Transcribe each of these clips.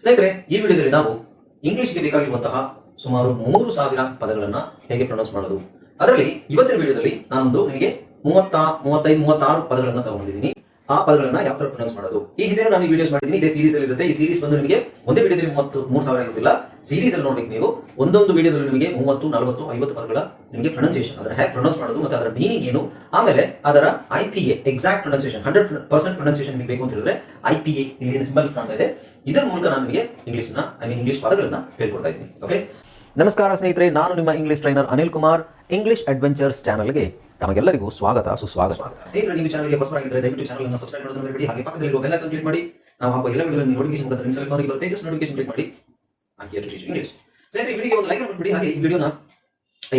ಸ್ನೇಹಿತರೆ, ಈ ವಿಡಿಯೋದಲ್ಲಿ ನಾವು ಇಂಗ್ಲಿಷ್ಗೆ ಬೇಕಾಗಿರುವಂತಹ ಸುಮಾರು ಮೂರು ಸಾವಿರ ಪದಗಳನ್ನ ಹೇಗೆ ಪ್ರೊನೌನ್ಸ್ ಮಾಡೋದು. ಅದರಲ್ಲಿ ಇವತ್ತಿನ ವಿಡಿಯೋದಲ್ಲಿ ನಾನೊಂದು ನಿಮಗೆ ಮೂವತ್ತ, ಮೂವತ್ತೈದು, ಮೂವತ್ತಾರು ಪದಗಳನ್ನು ತಗೊಂಡಿದ್ದೀನಿ. ಆ ಪದಗಳನ್ನ ಯಾವ ತರ ಪ್ರೊನೌನ್ಸ್ ಮಾಡೋದು? ಈ ಹಿಂದೆ ನಾನು ವಿಡಿಯೋಸ್ ಮಾಡಿದ್ದೀನಿ. ಇದೇ ಸೀರೀಸ್ ಅಲ್ಲಿ ಇರುತ್ತೆ. ಈ ಸೀರೀಸ್ ಬಂದು ನಿಮಗೆ ಒಂದೇ ವಿಡಿಯೋದಲ್ಲಿ ಮೂವತ್ತು, ಮೂರು ಸಾವಿರ ಇರುತ್ತಿಲ್ಲ ಸೀರೀಸ್ ಅಲ್ಲಿ ನೋಡ್ಬೇಕು ನೀವು. ಒಂದೊಂದು ವಿಡಿಯೋದಲ್ಲಿ ನಿಮಗೆ ಮೂವತ್ತು, ನಲವತ್ತು, ಐವತ್ತು ಪದಗಳ ನಿಮಗೆ ಪ್ರೊನೌನ್ಸಿಯೇಷನ್ ಅದರ ಹೇಗೆ ಪ್ರೊನೌನ್ಸ್ ಮಾಡೋದು ಮತ್ತೆ ಅದರ ಮೀನಿಂಗ್ ಏನು? ಆಮೇಲೆ ಅದರ I P A exact pronunciation hundred percent pronunciation ನಿಮಗೆ ಬೇಕು ಅಂತ ಹೇಳಿದ್ರೆ ಐ ಪಿ ಎ ಇಲ್ಲಿ ಸಿಂಬಲ್ಸ್ ಕಾಣ್ತಾ ಇದೆ. ಇದರ ಮೂಲಕ ನಾನು ನಿಮಗೆ ನ ಐ ಮೀನ್ ಇಂಗ್ಲಿಷ್ ಪದಗಳನ್ನ ಹೇಳ್ಕೊಡ್ತಾ ಇದ್ದೀನಿ. ಓಕೆ ನಮಸ್ಕಾರ ಸ್ನೇಹಿತರೆ, ನಾನು ನಿಮ್ಮ English trainer Anil Kumar English adventures ಚಾನಲ್ಗೆ ತಮಗೆಲ್ಲರಿಗೂ ಸ್ವಾಗತ, ಸುಸ್ವಾಗತ. ಸ್ನೇಹಿತರೆ, ನೀವು ಚಾನಲ್ಗೆ ಹೊಸಬರಾಗಿದ್ದರೆ ದಯವಿಟ್ಟು ಚಾನಲ್ ಅನ್ನು ಸಬ್ಸ್ಕ್ರೈಬ್ ಮಾಡೋದನ್ನು ಮರಿಬೇಡಿ. ಹಾಗೆ ಪಕ್ಕದಲ್ಲಿರುವ ಬೆಲ್ ಐಕಾನ್ ಕ್ಲಿಕ್ ಮಾಡಿ. ನಾವು ಹಾಕುವ ಎಲ್ಲ ವಿಡಿಯೋ ನೋಟಿಫಿಕೇಶನ್ ಮುಖಾಂತರ ನಿಮ್ಮ ಸೆಲ್ ಫೋನ್ಗೆ ಬರುತ್ತೆ. ಜಸ್ಟ್ ನೋಟಿಫಿಕೇಶನ್ ಕ್ಲಿಕ್ ಮಾಡಿ. ಹಾಗೆ ಇಂಗ್ಲಿಷ್ ಸ್ನೇಹಿತರೆ ವಿಡಿಯೋಗೆ ಒಂದು ಲೈಕ್ ಮಾಡಿಬಿಡಿ ಹಾಗೆ ಈ ವಿಡಿಯೋನ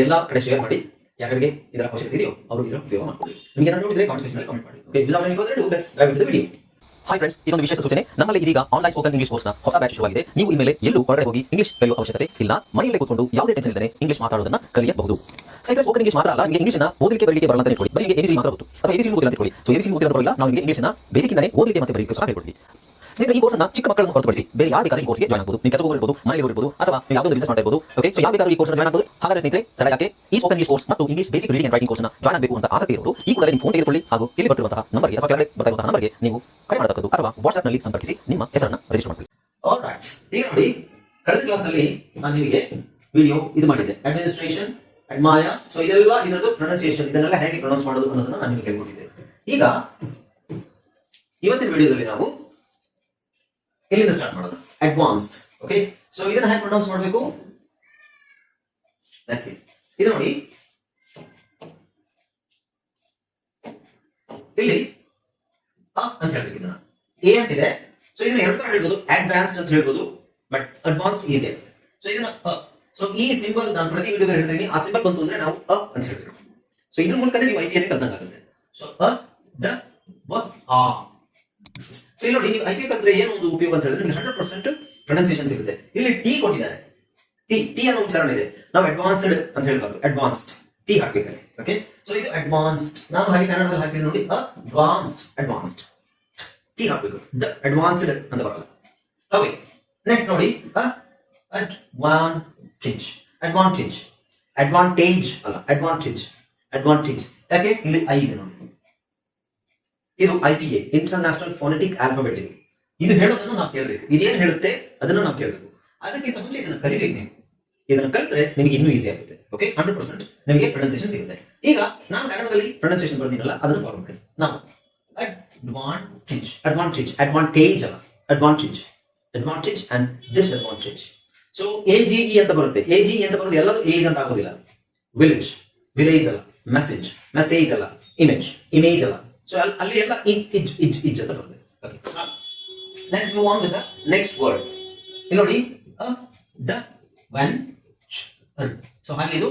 ಎಲ್ಲಾ ಕಡೆ ಶೇರ್ ಮಾಡಿ. ಯಾರಿಗೆ ಇದರ ಅವಶ್ಯಕತೆ ಇದೆಯೋ, ಅವರು ಇದರ ಉಪಯೋಗ ಮಾಡ್ಕೊಳ್ಳಿ ನಿಮಗೆ ಏನಾದ್ರು ನೋಡಿದ್ರೆ ಕಾಮೆಂಟ್ ಸೆಕ್ಷನ್ ಕಾಮೆಂಟ್ ಮಾಡಿ. Okay without any video hi friends ಇದೊಂದು ವಿಶೇಷ ಸೂಚನೆ. ನಮ್ಮಲ್ಲಿ ಇದೀಗ ಆನ್ಲೈನ್ ಸ್ಪೋಕನ್ ಇಂಗ್ಲಿಷ್ ಕೋರ್ಸ್ನ ಹೊಸ ಬ್ಯಾಚ್ ಶುರುವಾಗಿದೆ. ನೀವು ಇನ್ಮೇಲೆ ಎಲ್ಲೂ ಹೊರಗಡೆ ಹೋಗಿ ಇಂಗ್ಲಿಷ್ ಕಲಿಯುವ ಅವಶ್ಯಕತೆ ಇಲ್ಲ. ಮನೆಯಲ್ಲೇ ಕೂತ್ಕೊಂಡು ಯಾವುದೇ ಟೆನ್ಷನ್ ಇಲ್ಲದೆ ಇಂಗ್ಲಿಷ್ ಮಾತಾಡೋದನ್ನ ಕಲಿಯಬಹುದು. ಸೈಕಲ್ ಸ್ಪೋಕನ್ ಇಂಗ್ಲಿಷ್ ಮಾತ್ರ ಅಲ್ಲ, ನಿಮಗೆ ಇಂಗ್ಲಿಷ್ನ ಓದಲಿಕ್ಕೆ ಬರಲಿಕ್ಕೆ ಬರಲ್ಲ ಅಂತ ಹೇಳ್ಕೊಳ್ಳಿ. ಬರೀ ಎಬಿಸಿ ಮಾತ್ರ ಗೊತ್ತು. ಅಥವಾ ಎಬಿಸಿ ಓದಿಲ್ಲ ಅಂತ ಹೇಳಿ ಸೊ ಎಬಿಸಿ ಬರಲ್ಲ ನಾವು ನಿಮಗೆ ಇಂಗ್ಲಿಷ್ನ ಬೇಸಿಕ್ಕಿಂದಲೇ ಓದಲಿಕ್ಕೆ ಮತ್ತೆ ಬರಲಿಕ್ಕೆ ಸಹ ಹೇಳ್ಕೊಡ್ತೀವಿ. ಸ್ನೇಹಿತರೆ ಈ ಕೋರ್ಸ್ ಅನ್ನು ಚಿಕ್ಕ ಮಕ್ಕಳನ್ನು ಹೊರತುಪಡಿಸಿ ಬೇರೆ ಯಾರು ಬೇಕಾದ್ರೆ ಈ ಕೋರ್ಸ್ಗೆ ಜಾಯ್ನ್ ಆಗಬಹುದು ನೀವು ಕೆಲಸ ಇರಬಹುದು ಮನೆಯಲ್ಲಿ ಇರಬಹುದು ಅಥವಾ ನೀವು ಯಾವುದೋ ಬಿಸಿನೆಸ್ ಮಾಡ್ತಾ ಇರಬಹುದು ಓಕೆ ಸೊ ಯಾವ ಬೇಕಾದ್ರೂ ಈ ಕೋರ್ಸ್ ಜಾಯ್ನ್ ಆಗಬಹುದು ಹಾಗಾದ್ರೆ ಸ್ನೇಹಿತರೆ ತಡೆಯಾಕೆ ಈ ಸ್ಪೋಕನ್ ಇಂಗ್ಲಿಷ್ ಕೋರ್ಸ್ ಮತ್ತು English basic reading and writing ಕೋರ್ಸ್ನ ಜಾಯ್ನ್ ಆಗಬೇಕು ಅಂತ ಆಸಕ್ತಿ ಇರೋರು, ಈ ಕೂಡಲೇ ನಿಮ್ಮ ಫೋನ್ ತೆಗೆದುಕೊಳ್ಳಿ ಹಾಗೂ ಇಲ್ಲಿ ಬರ್ತಿರುವಂತಹ ನಂಬರ್ಗೆ ಅಥವಾ ಕೆಳಗಡೆ ಬರ್ತಾ ಇರುವಂತಹ ನಂಬರ್ಗೆ ನೀವು ಕರೆ ಮಾಡತಕ್ಕದ್ದು ಅಥವಾ ವಾಟ್ಸ್ಆಪ್ನಲ್ಲಿ ಸಂಪರ್ಕಿಸಿ ನಿಮ್ಮ ಹೆಸರನ್ನ ರಿಜಿಸ್ಟರ್ ಮಾಡ್ಕೊಳ್ಳಿ. ಈಗ ನೋಡಿ ಕಳೆದ ಕ್ಲಾಸ್ ಅಲ್ಲಿ ನಾನು ನಿಮಗೆ ವಿಡಿಯೋ ಇದು ಮಾಡಿದ್ದೆ. ಅಡ್ಮಿನಿಸ್ಟ್ರೇಷನ್ ಅಡ್ಮಾಯ ಸೊ ಇದೆಲ್ಲ ಇದರದ್ದು ಪ್ರೊನೌನ್ಸಿಯೇಷನ್ ಇದನ್ನೆಲ್ಲ ಹೇಗೆ ಪ್ರೊನೌನ್ಸ್ ಮಾಡೋದು ಅನ್ನೋದನ್ನ ನಾನು ನಿಮಗೆ ಹೇಳ್ಕೊಟ್ಟಿದ್ದೆ. ಈಗ, ಇವತ್ತಿನ ವಿಡಿಯೋದಲ್ಲಿ ನಾವು ಎಲ್ಲಿಂದ ಸ್ಟಾರ್ಟ್ ಮಾಡೋದು? ಅಡ್ವಾನ್ಸ್ಡ್ ಓಕೆ ಸೊ ಇದನ್ನ ಹ್ಯಾಕ್ ಪ್ರೊನೌನ್ಸ್ ಮಾಡಬೇಕು? ಲೆಟ್ಸ್ ಇಟ್ ಇದು ನೋಡಿ. ಇಲ್ಲಿ ಅ ಅಂತ ಹೇಳಬೇಕು ಇದನ್ನ. ಎ ಅಂತಿದೆ. ಸೊ ಇದನ್ನ ಎರಡು ತರ ಹೇಳ್ಬೋದು. ಅಡ್ವಾನ್ಸ್ಡ್ ಅಂತ ಹೇಳ್ಬೋದು. ಬಟ್ ಅಡ್ವಾನ್ಸ್ ಈಸಿ ಸೊ ಇದನ್ನ ಸೊ ಈ ಸಿಂಬಲ್ ನಾನು ಪ್ರತಿ ವಿಡಿಯೋದಲ್ಲಿ ಹೇಳ್ತಾ ಆ ಸಿಂಬಲ್ ಬಂತು ಅಂದ್ರೆ ನಾವು ಅ ಅಂತ ಹೇಳ್ಬೇಕು. ಸೊ ಇದ್ರ ಮೂಲಕ ನೀವು ಐಡಿಯಾ ಕಲ್ತಂಗಾಗುತ್ತೆ ಸೊ ಅ, ದ, ವ, ಆ. ಸೊ ಇಲ್ಲಿ ನೋಡಿ ನೀವು ಪಿ ಏನು ಒಂದು ಉಪಯೋಗ ಅಂತ ಹೇಳಿದ್ರೆ ಹಂಡ್ರೆಡ್ ಪರ್ಸೆಂಟ್ ಪ್ರೊನೌನ್ಸಿಯೇಷನ್ ಸಿಗುತ್ತೆ. ಇಲ್ಲಿ ಟಿ ಕೊಟ್ಟಿದ್ದಾರೆ. ಟಿ ಟಿ ಅನ್ನೋ ಉಚ್ಚಾರಣೆ ಇದೆ. ನಾವು ಅಡ್ವಾನ್ಸ್ಡ್ ಅಂತ ಹೇಳ್ಬಾರ್ದು. ಅಡ್ವಾನ್ಸ್ಡ್ ಟಿ ಹಾಕ್ಬೇಕಲ್ಲಿ. ಓಕೆ ಸೊ ಇದು ಅಡ್ವಾನ್ಸ್ಡ್ ನಾವು ಹಾಗೆ ಕನ್ನಡದಲ್ಲಿ ಹಾಕಿದ್ರೆ ನೋಡಿ ಅಡ್ವಾನ್ಸ್ಡ್ ಅಡ್ವಾನ್ಸ್ಡ್ ಟಿ ಹಾಕ್ಬೇಕು. ಅಡ್ವಾನ್ಸ್ಡ್ ಅಂತ ಬರಲ್ಲ. ಓಕೆ ನೆಕ್ಸ್ಟ್ ನೋಡಿ ಅಡ್ವಾಂಟೇಜ್ ಅಡ್ವಾಂಟೇಜ್ ಅಡ್ವಾಂಟೇಜ್ ಅಲ್ಲ. ಅಡ್ವಾಂಟೇಜ್ ಅಡ್ವಾಂಟೇಜ್ ಯಾಕೆ? ಇಲ್ಲಿ ಐ ಇದೆ ನೋಡಿ. ಇದು I P A international phonetic alphabetic ಇದು ಹೇಳೋದನ್ನು ನಾವು ಕೇಳಬೇಕು. ಇದೇನು ಹೇಳುತ್ತೆ? ಅದನ್ನು ನಾವು ಕೇಳಬೇಕು. ಅದಕ್ಕಿಂತ ಮುಂಚೆ ಇದನ್ನು ಕಲಿಬೇಕು ನೀವು. ಇದನ್ನು ಕಲಿತರೆ ನಿಮಗೆ ಇನ್ನೂ ಈಸಿ ಆಗುತ್ತೆ. ಓಕೆ ಹಂಡ್ರೆಡ್ ಪರ್ಸೆಂಟ್ ನಿಮಗೆ ಪ್ರೊನೌನ್ಸಿಯೇಷನ್ ಸಿಗುತ್ತೆ. ಈಗ ನಾನು ಕನ್ನಡದಲ್ಲಿ ಪ್ರೊನೌನ್ಸಿಯೇಷನ್ ಬರ್ತೀನಲ್ಲ ಅದನ್ನು ಫಾಲೋ ಮಾಡಿ. ನಾವು ಅಡ್ವಾಂಟೇಜ್ ಅಡ್ವಾಂಟೇಜ್ ಅಡ್ವಾಂಟೇಜ್ ಅಲ್ಲ. Advantage advantage and disadvantage so A G E ಅಂತ ಬರುತ್ತೆ. ಎ ಜಿ ಅಂತ ಬರುತ್ತೆ ಎಲ್ಲದೂ ಏಜ್ ಅಂತ ಆಗೋದಿಲ್ಲ. ವಿಲೇಜ್ ವಿಲೇಜ್ ಅಲ್ಲ. ಮೆಸೇಜ್ ಮೆಸೇಜ್ ಅಲ್ಲ. ಇಮೇಜ್ ಇಮೇಜ್ ಅಲ್ಲ. ಸೊ ಅಲ್ಲಿ ಎಲ್ಲ ಇಜ್ ಇಜ್ ಇಜ್ ಅಂತ ಬರುತ್ತೆ okay next move on with next word ಇಲ್ಲಿ ನೋಡಿ ಅ ಡ ವೆನ್ ಸೊ ಹಾಗೆ ಇದು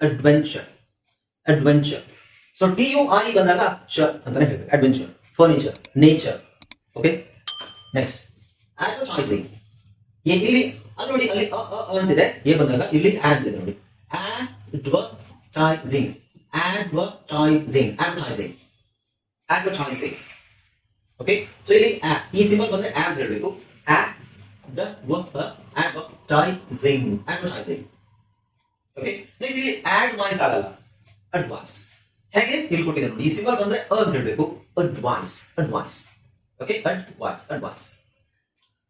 adventure adventure so T U I ಬಂದಾಗ ಚ ಅಂತಾನೆ ಹೇಳಬೇಕು. Adventure furniture nature okay next advertising ಇಲ್ಲಿ ಅದು ನೋಡಿ, ಅಲ್ಲಿ ಅಂತಿದೆ. ಎ ಬಂದಾಗ, ಇಲ್ಲಿ ಆಡ್ ಇದೆ ನೋಡಿ. Advertising advertising. Advertising. Advertising. Okay so ಇಲ್ಲಿ ಈ ಸಿಂಬಲ್ ಬಂದ್ರೆ ಆಡ್ ಹೇಳಬೇಕು ಆಡ್ ದ ವ ಅಡ್ವರ್ಟೈಸಿಂಗ್ ಅಡ್ವರ್ಟೈಸಿಂಗ್ ಓಕೆ ನೆಕ್ಸ್ಟ್ ಇಲ್ಲಿ ಅಡ್ವೈಸ್ ಆಗಲ್ಲ. ಅಡ್ವೈಸ್ ಹೇಗೆ? ಇಲ್ಲಿ ಕೊಟ್ಟಿದೆ ನೋಡಿ. ಈ ಸಿಂಬಲ್ ಬಂದ್ರೆ ಅ ಅಂತ ಹೇಳಬೇಕು advice advice okay advice advice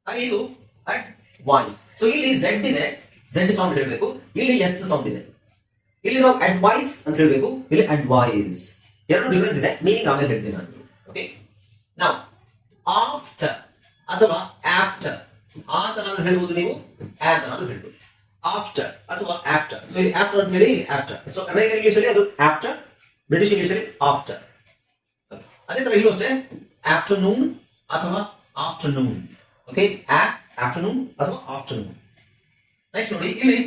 ಹಾಗೆ ಇದು ಅಡ್ವೈಸ್ ಸೊ ಇಲ್ಲಿ ಝೆಡ್ ಇದೆ. ಝೆಡ್ ಸೌಂಡ್ ಹೇಳಬೇಕು ಇಲ್ಲಿ ಎಸ್ ಸೌಂಡ್ ಇದೆ. ಇಲ್ಲಿ ನಾವು ಅಡ್ವೈಸ್ ಅಂತ ಹೇಳಬೇಕು. ಇಲ್ಲಿ ಅಡ್ವೈಸ್ ಎರಡು ಡಿಫರೆನ್ಸ್ ಇದೆ. ಮೀನಿಂಗ್ ಆಮೇಲೆ ಹೇಳ್ತೀನಿ ನಾನು. ಓಕೆ ನಾವು ಆಫ್ಟರ್ ಅಥವಾ ಆಫ್ಟರ್ ಆ ಅಂತ ಹೇಳ್ಬೋದು ನೀವು? ಆ ಅಂತ ಹೇಳ್ಬೋದು. ಆಫ್ಟರ್ ಅಥವಾ ಆಫ್ಟರ್ ಸೊ ಇಲ್ಲಿ ಆಫ್ಟರ್ ಅಂತ ಹೇಳಿ ಆಫ್ಟರ್ ಸೊ ಅಮೆರಿಕನ್ ಇಂಗ್ಲಿಷ್ ಅಲ್ಲಿ ಅದು ಆಫ್ಟರ್ ಬ್ರಿಟಿಷ್ ಇಂಗ್ಲಿಷ್ ಅಲ್ಲಿ ಆಫ್ಟರ್ ಅದೇ ತರ ಇಲ್ಲೂ ಅಷ್ಟೇ? ಆಫ್ಟರ್ನೂನ್ ಅಥವಾ ಆಫ್ಟರ್ನೂನ್ ಓಕೆ ಆಫ್ಟರ್ನೂನ್ ಅಥವಾ ಆಫ್ಟರ್ನೂನ್ ನೆಕ್ಸ್ಟ್ ನೋಡಿ, ಇಲ್ಲಿ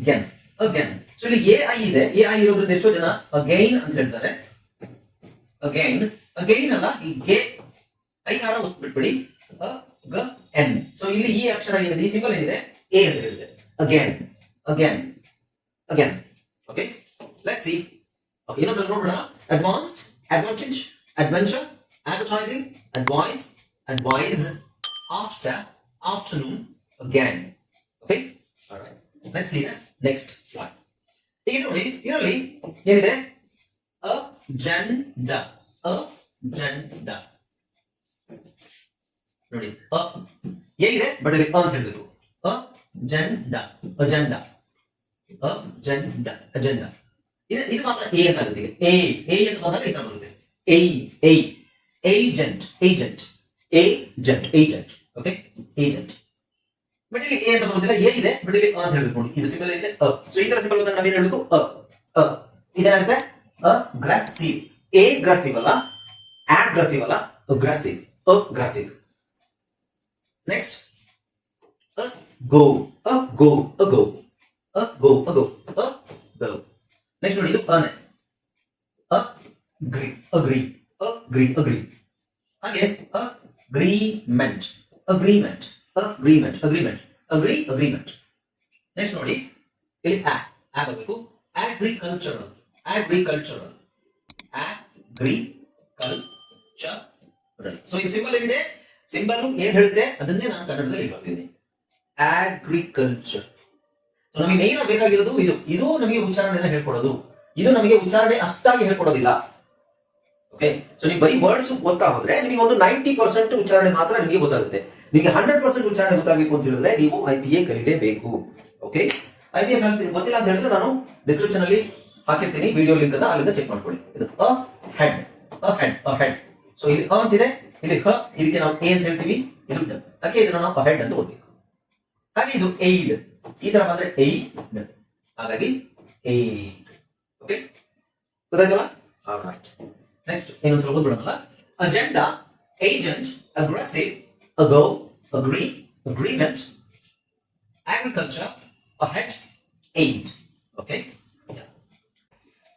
ಅಗೇನ್ ಅಗೇನ್ ಸೊ ಇಲ್ಲಿ ಎ ಐ ಇದೆ. ಎ ಐ ಇರೋದ್ರಿಂದ ಎಷ್ಟೋ ಜನ ಅಗೈನ್ ಅಂತ ಹೇಳ್ತಾರೆ. ಅಗೈನ್ ಅಗೈನ್ ಅಲ್ಲ, ಈ ಗೆ ಐಕಾರ ಬಿಟ್ಬಿಡಿ ಗ ಎನ್ ಸೊ ಇಲ್ಲಿ ಈ ಅಕ್ಷರ ಏನಿದೆ? ಈ ಸಿಂಬಲ್ ಏನಿದೆ? ಎ ಅಂತ ಹೇಳಿದೆ. Again again again okay let see okay ಇನ್ನೊಂದ್ಸಲ ನೋಡೋಣ advanced advantage adventure advertising, advice, advise, after, afternoon, again. Okay? All right. Let's see the next slide ಈಗ ನೋಡಿ ಇದರಲ್ಲಿ ಏನಿದೆ ಅ ಜಂಡ ನೋಡಿ ಅ ಹೇಗಿದೆ ಇಲ್ಲಿ ಅ ಅಂತ ಹೇಳ್ಬೇಕು ಅಜೆಂಡ ಅಜೆಂಡ ಅಜೆಂಡ ಅಜೆಂಡ ಇದು ಇದು ಮಾತ್ರ ಎ ಅಂತ ಆಗುತ್ತೆ ಎ ಎ ಅಂತ ಬಂದಾಗ ಈ ತರ ಬರುತ್ತೆ A A agent agent agent agent okay agent but ಇಲ್ಲಿ ಎ ಅಂತ ಬರೋದಿಲ್ಲ ಎ ಇದೆ ಬಟ್ ಇಲ್ಲಿ ಅ ಅಂತ ಹೇಳ್ಬೇಕು ನೋಡಿ ಇದು ಸಿಂಬಲ್ ಇದೆ, ಅ. ಸೊ ಈ ತರ ಸಿಂಬಲ್ ಬಂದಾಗ ನಾವೇನ್ ಹೇಳ್ಬೇಕು? ಅ ಅ. ಇದೇನಾಗುತ್ತೆ? ಅಗ್ರೆಸಿವ್. ಎಗ್ರೆಸಿವ್ ಅಲ್ಲ ಆಗ್ರೆಸಿವ್ ಅಲ್ಲ, aggressive aggressive. Next go, ago ago. Ago ago ago. Next ನೋಡಿ, ಇದು ಅನೆ ಅಗ್ರಿ ಅಗ್ರಿ ಅಗ್ರಿ ಅಗ್ರಿ. ಹಾಗೆ, agreement agreement. Agreement agreement agree agreement next ನೋಡಿ, ಇಲ್ಲಿ ಆ ಆ ಬರಬೇಕು ಅಗ್ರಿಕಲ್ಚರಲ್ ಅಗ್ರಿಕಲ್ಚರಲ್ ಅಗ್ರಿಕಲ್ಚರಲ್ ಸೊ ಈ ಸಿಂಬಲ್ ಏನಿದೆ ಸಿಂಬಲ್ ಏನ್ ಹೇಳುತ್ತೆ? ಅದನ್ನೇ ನಾನು ಕನ್ನಡದಲ್ಲಿ ಬರ್ತೀನಿ ಅಗ್ರಿಕಲ್ಚರ್ ನಮಗೆ ಮೇನ್ ಬೇಕಾಗಿರೋದು ಇದು. ಇದು ನಮಗೆ ಉಚ್ಚಾರಣೆಯನ್ನು ಹೇಳ್ಕೊಡೋದು. ಇದು ನಮಗೆ ಉಚ್ಚಾರಣೆ ಅಷ್ಟಾಗಿ ಹೇಳ್ಕೊಡೋದಿಲ್ಲ. ಓಕೆ ಸೊ ನೀವು ಬರೀ ವರ್ಡ್ಸ್ ಗೊತ್ತಾ ಹೋದ್ರೆ ನಿಮಗೆ ಒಂದು ನೈಂಟಿ ಪರ್ಸೆಂಟ್ ಉಚ್ಚಾರಣೆ ಮಾತ್ರ ನಿಮಗೆ ಗೊತ್ತಾಗುತ್ತೆ. ನಿಮಗೆ ಹಂಡ್ರೆಡ್ ಪರ್ಸೆಂಟ್ ಉಚ್ಚಾರಣೆ ಗೊತ್ತಾಗಬೇಕು ಅಂತ ಹೇಳಿದ್ರೆ ನೀವು ಐ ಪಿ ಎ ಕಲಿಲೇಬೇಕು ಓಕೆ ಐ ಪಿ ಎ ಗೊತ್ತಿಲ್ಲ ಅಂತ ಹೇಳಿದ್ರೆ ನಾನು ಡಿಸ್ಕ್ರಿಪ್ಷನ್ ಅಲ್ಲಿ ಹಾಕಿರ್ತೀನಿ ವಿಡಿಯೋ ಲಿಂಕ್ ಅನ್ನ ಅಲ್ಲಿಂದ ಚೆಕ್ ಮಾಡ್ಕೊಳ್ಳಿ. ಇದು ahead ahead ahead so ಇಲ್ಲಿ ಅ ಅಂತಿದೆ ಇಲ್ಲಿ ಹ, ಇದಕ್ಕೆ ನಾವು ಎ ಅಂತ ಹೇಳ್ತೀವಿ, ಇದು ಅದಕ್ಕೆ ಇದನ್ನ ನಾವು ಹೆಡ್ ಅಂತ ಓದ್ಬೇಕು. ಹಾಗೆ ಇದು ಏಡ್ ಈ ತರ ಬಂದ್ರೆ ಏಡ್ ಹಾಗಾಗಿ ಏಡ್ ಓಕೆ ಗೊತ್ತಾಯ್ತಲ್ಲ? ಆಲ್ರೈಟ್ ನೆಕ್ಸ್ಟ್ ಇನ್ನೊಂದು ಸ್ವಲ್ಪ ಓದ್ಬಿಡೋಣಲ್ಲ. Agenda agent aggressive ago agree agreement agriculture ahead aid okay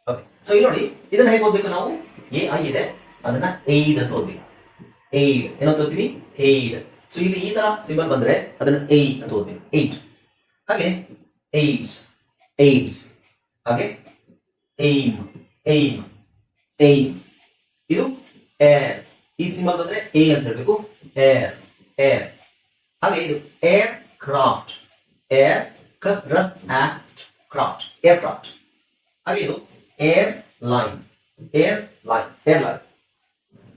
okay so ಇಲ್ಲಿ ನೋಡಿ, ಇದನ್ನ ಹೇಗೆ ಓದ್ಬೇಕು ನಾವು? ಎ ಇದೆ. ಅದನ್ನ ಏಡ್ ಅಂತ ಓದ್ಬೇಕು. ಏಡ್ ಏನಂತ ಓದ್ತೀವಿ? ಏಡ್ ಸೊ ಇಲ್ಲಿ ಈ ತರ ಸಿಂಬಲ್ ಬಂದ್ರೆ ಅದನ್ನ ಏ ಅಂತ ಓದ್ಬೇಕು. ಏಟ್ ಹಾಗೆ ಏಡ್ಸ್ ಏಡ್ಸ್ ಹಾಗೆ ಏಮ್ ಏಮ್ ಏಮ್ ಇದು ಏರ್ ಈ ಸಿಂಬಲ್ ಬಂದ್ರೆ ಎ ಅಂತ ಹೇಳ್ಬೇಕು. ಏರ್ ಏರ್ ಹಾಗೆ ಇದು aircraft aircraft craft aircraft ಹಾಗೆ ಇದು airline airline airline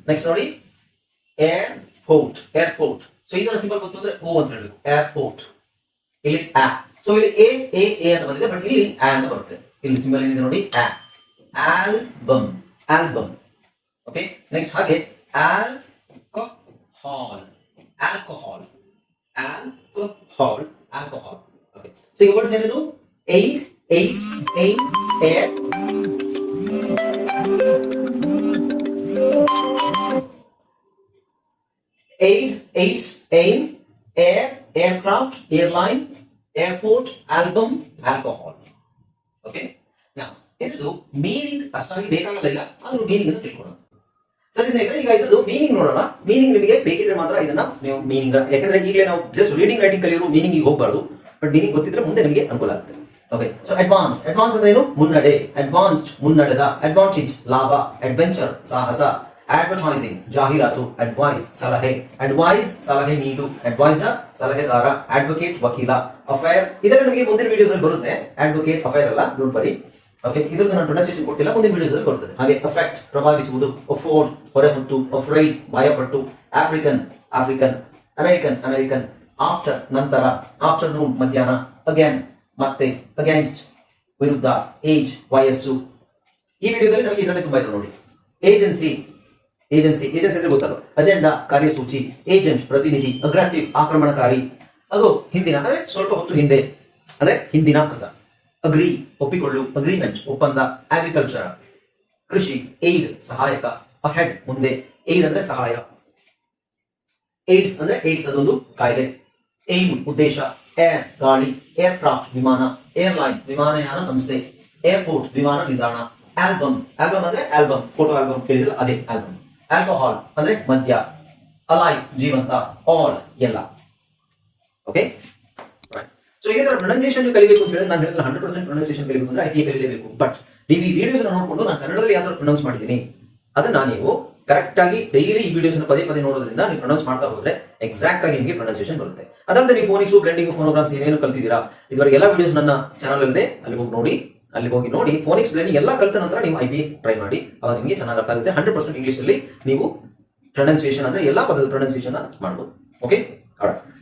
next ನೋಡಿ ಏರ್ಪೋರ್ಟ್ ಏರ್ಪೋರ್ಟ್ ಸೊ ಈ ತರ ಸಿಂಬಲ್ ಗೊತ್ತು ಅಂದ್ರೆ ಓ ಅಂತ ಹೇಳ್ಬೇಕು ಏರ್ಪೋರ್ಟ್ ಇಲ್ಲಿ ಆ ಸೊ ಇಲ್ಲಿ ಎ ಎ ಎ ಅಂತ ಬಂದಿದೆ ಬಟ್ ಇಲ್ಲಿ ಆ ಅಂತ ಬರುತ್ತೆ ಇಲ್ಲಿ ಸಿಂಬಲ್ ಏನಿದೆ ನೋಡಿ ಆ ಆಲ್ಬಮ್ ಆಲ್ಬಮ್ ಓಕೆ ನೆಕ್ಸ್ಟ್ ಹಾಗೆ alcohol alcohol alcohol alcohol okay so ಈಗ ವರ್ಡ್ಸ್ ಏನಿದು aid aids aid air aid, aids, aim, air, aircraft, airline, airport, album, alcohol. Okay ಇದ್ರದ್ದು ಮೀನಿಂಗ್ ಅಷ್ಟಾಗಿ ಬೇಕಾಗಲ್ಲ ಈಗ ಆದ್ರೂ ಮೀನಿಂಗ್ ಅನ್ನು ತಿಳ್ಕೊಳ್ಳೋಣ ಸರಿ ಸ್ನೇಹಿತರೆ, ಈಗ ಇದ್ರದ್ದು ಮೀನಿಂಗ್ ನೋಡೋಣ. ಮೀನಿಂಗ್ ನಿಮಗೆ ಬೇಕಿದ್ರೆ ಮಾತ್ರ ಇದನ್ನ ನೀವು ಮೀನಿಂಗ್ ಯಾಕಂದ್ರೆ ಈಗಲೇ ನಾವು ಜಸ್ಟ್ ರೀಡಿಂಗ್ ರೈಟಿಂಗ್ ಕಲಿಯೋರು ಮೀನಿಂಗ್ ಹೋಗಬಾರ್ದು. ಬಟ್ ಮೀನಿಂಗ್ ಗೊತ್ತಿದ್ರೆ ಮುಂದೆ ನಿಮಗೆ ಅನುಕೂಲ ಆಗುತ್ತೆ. ಓಕೆ ಸೊ ಅಡ್ವಾನ್ಸ್ ಅಡ್ವಾನ್ಸ್ ಅಂದ್ರೆ ಏನು? ಮುನ್ನಡೆ. ಅಡ್ವಾನ್ಸ್ಡ್ ಮುನ್ನಡೆದ. ಅಡ್ವಾಂಟೇಜ್ ಲಾಭ ಅಡ್ವೆಂಚರ್ ಸಾಹಸ. ಅಡ್ವರ್ಟೈಸಿಂಗ್ ಜಾಹೀರಾತು. ಅಡ್ವೈಸ್ ಸಲಹೆ. ಅಡ್ವೈಸ್ ಸಲಹೆ ನೀಡು. ಅಡ್ವೈಸರ್ ಸಲಹೆಗಾರ ಅಡ್ವೊಕೇಟ್ ವಕೀಲ ಅಫೇರ್ ಇದರ ನಿಮಗೆ ಮುಂದಿನ ವಿಡಿಯೋಸ್ ಅಲ್ಲಿ ಬರುತ್ತೆ. ಅಡ್ವೊಕೇಟ್ ಅಫೇರ್ ಅಲ್ಲ ನೋಡ್ಬರಿ ಓಕೆ ಇದ್ರ ನಾನು ಪ್ರೊನೌನ್ಸಿಯೇಷನ್ ಕೊಟ್ಟಿಲ್ಲ, ಮುಂದಿನ ವಿಡಿಯೋಸ್ ಬರ್ತದೆ. ಹಾಗೆ ಅಫೆಕ್ಟ್ ಪ್ರಭಾವಿಸುವುದು ಅಫೋರ್ಡ್ ಹೊರಹೊತ್ತು ಅಫ್ರೈ ಭಯಪಟ್ಟು African African American American after ನಂತರ ಆಫ್ಟರ್ನೂನ್ ಮಧ್ಯಾಹ್ನ ಅಗೇನ್ ಮತ್ತೆ ಅಗೇನ್ಸ್ಟ್ ವಿರುದ್ಧ ಏಜ್ ವಯಸ್ಸು. ಈ ವಿಡಿಯೋದಲ್ಲಿ ನಮಗೆ ಇದರಲ್ಲಿ ತುಂಬಾ ಇದೆ ನೋಡಿ. ಏಜೆನ್ಸಿ ಏಜೆನ್ಸಿ ಏಜೆನ್ಸಿ ಅಂದ್ರೆ ಗೊತ್ತಲ್ಲ ಅಜೆಂಡಾ ಕಾರ್ಯಸೂಚಿ ಏಜೆಂಟ್ ಪ್ರತಿನಿಧಿ ಅಗ್ರೆಸಿವ್ ಆಕ್ರಮಣಕಾರಿ. ಅದು ಹಿಂದಿನ, ಅಂದ್ರೆ ಸ್ವಲ್ಪ ಹೊತ್ತು ಹಿಂದೆ, ಅಂದ್ರೆ ಹಿಂದಿನ ಅಂತ ಅಗ್ರಿ, ಒಪ್ಪಿಕೊಳ್ಳು ಅಗ್ರಿಮೆಂಟ್ ಒಪ್ಪಂದ ಅಗ್ರಿಕಲ್ಚರ್ ಕೃಷಿ ಏಡ್ ಸಹಾಯಕ ಅಹೆಡ್ ಮುಂದೆ ಏಡ್ ಅಂದ್ರೆ ಸಹಾಯ. ಏಡ್ಸ್ ಅಂದ್ರೆ ಏಡ್ಸ್ ಅದೊಂದು ಕಾಯಿಲೆ ಏಮ್ ಉದ್ದೇಶ ಏರ್ ಗಾಳಿ ಏರ್ಕ್ರಾಫ್ಟ್ ವಿಮಾನ ಏರ್ಲೈನ್ ವಿಮಾನಯಾನ ಸಂಸ್ಥೆ ಏರ್ಪೋರ್ಟ್ ವಿಮಾನ ನಿಲ್ದಾಣ ಆಲ್ಬಮ್ ಆಲ್ಬಮ್ ಅಂದ್ರೆ ಆಲ್ಬಮ್ ಫೋಟೋ ಆಲ್ಬಮ್ ಕೇಳಿದ್ರೆ ಅದೇ ಆಲ್ಬಮ್ ಆಲ್ಕೋಹಾಲ್ ಅಂದ್ರೆ ಮದ್ಯ ಅಲೈ ಜೀವಂತ ಆಲ್ ಎಲ್ಲ. ಓಕೆ ಸೊ ಇದೇ ತರ ಪ್ರೊನೌನ್ಸಿಯೇಷನ್ ಕಲಿಬೇಕು ಅಂತ ಹೇಳಿದ್ರೆ ನಾನು ಹೇಳಿದ್ರೆ ಹಂಡ್ರೆಡ್ ಪರ್ಸೆಂಟ್ ಪ್ರೊನೌನ್ಸಿಯೇಷನ್ ಕಲಿಬೇಕು ಅಂದ್ರೆ ಐ ಟಿ ಬಟ್ ನೀವು ಈ ವಿಡಿಯೋಸ್ ನೋಡ್ಕೊಂಡು ನಾನು ಕನ್ನಡದಲ್ಲಿ ಯಾವ್ದಾದ್ರು ಪ್ರೊನೌನ್ಸ್ ಮಾಡಿದ್ದೀನಿ, ಅದನ್ನ ನೀವು ಕರೆಕ್ಟ್ ಆಗಿ ಡೈಲಿ ಈ ವಿಡಿಯೋಸ್ ಪದೇ ಪದೇ ನೋಡೋದ್ರಿಂದ ನೀವು ಪ್ರೊನೌನ್ಸ್ ಮಾಡ್ತಾ ಹೋದ್ರೆ ಎಕ್ಸಾಕ್ಟ್ ಆಗಿ ನಿಮಗೆ ಪ್ರೊನೌನ್ಸಿಯೇಷನ್ ಬರುತ್ತೆ. ಅದಲ್ಲದೆ ನೀವು ಫೋನಿಕ್ಸ್ ಬ್ಲೆಂಡಿಂಗ್ ಫೋನೋಗ್ರಾಮ್ಸ್ ಏನೇನು ಕಲ್ತಿದ್ದೀರಾ, ಇದುವರೆಗೆ ಎಲ್ಲ ವಿಡಿಯೋಸ್ ನನ್ನ ಚಾನಲ್ ಇದೆ ಅಲ್ಲಿ ಹೋಗಿ ನೋಡಿ ಅಲ್ಲಿ ಹೋಗಿ ನೋಡಿ ಫೋನಿಕ್ಸ್ ಬ್ಲೆಂಡಿಂಗ್ ಎಲ್ಲ ಕಲ್ತ ನಂತರ ನೀವು ಐ ಬಿ ಟ್ರೈ ಮಾಡಿ, ಅವಾಗ ನಿಮಗೆ ಚೆನ್ನಾಗಿ ಅರ್ಥ ಆಗುತ್ತೆ. ಹಂಡ್ರೆಡ್ ಪರ್ಸೆಂಟ್ ಇಂಗ್ಲಿಷ್ ಅಲ್ಲಿ ನೀವು ಪ್ರೊನೌನ್ಸಿಯೇಷನ್ ಅಂದ್ರೆ ಎಲ್ಲ ಪದದ ಪ್ರೊನೌನ್ಸಿಯೇಷನ್ ಮಾಡ್ಬೋದು. Okay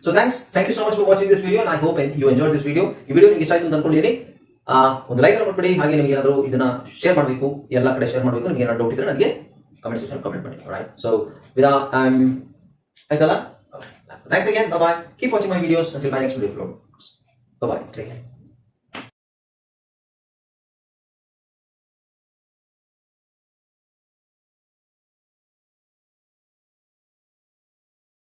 so thanks thank you so much for watching this video I hope you enjoy this video ಈ ವಿಡಿಯೋ ನಿಮಗೆ ಅಂತ ಅನ್ಕೊಂಡಿದ್ದೀನಿ ಒಂದು ಲೈಕ್ ಮಾಡ್ಬಿಡಿ ಹಾಗೆ ನಿಮಗೆ ಏನಾದರೂ ಇದನ್ನ ಶೇರ್ ಮಾಡಬೇಕು, ಎಲ್ಲ ಕಡೆ ಶೇರ್ ಮಾಡಬೇಕು, ನಿಮಗೆ ಏನಾದ್ರು ಡೌಟ್ ಇದ್ರೆ ನನಗೆ ಕಮೆಂಟ್ ಸೆಕ್ಷನ್ ಕಮೆಂಟ್ ಮಾಡಿ. ರೈಟ್ ಸೊ ವಿದಾ ಆಯ್ತಲ್ಲ? Thanks again bye keep watching my videos until my next video upload bye take care.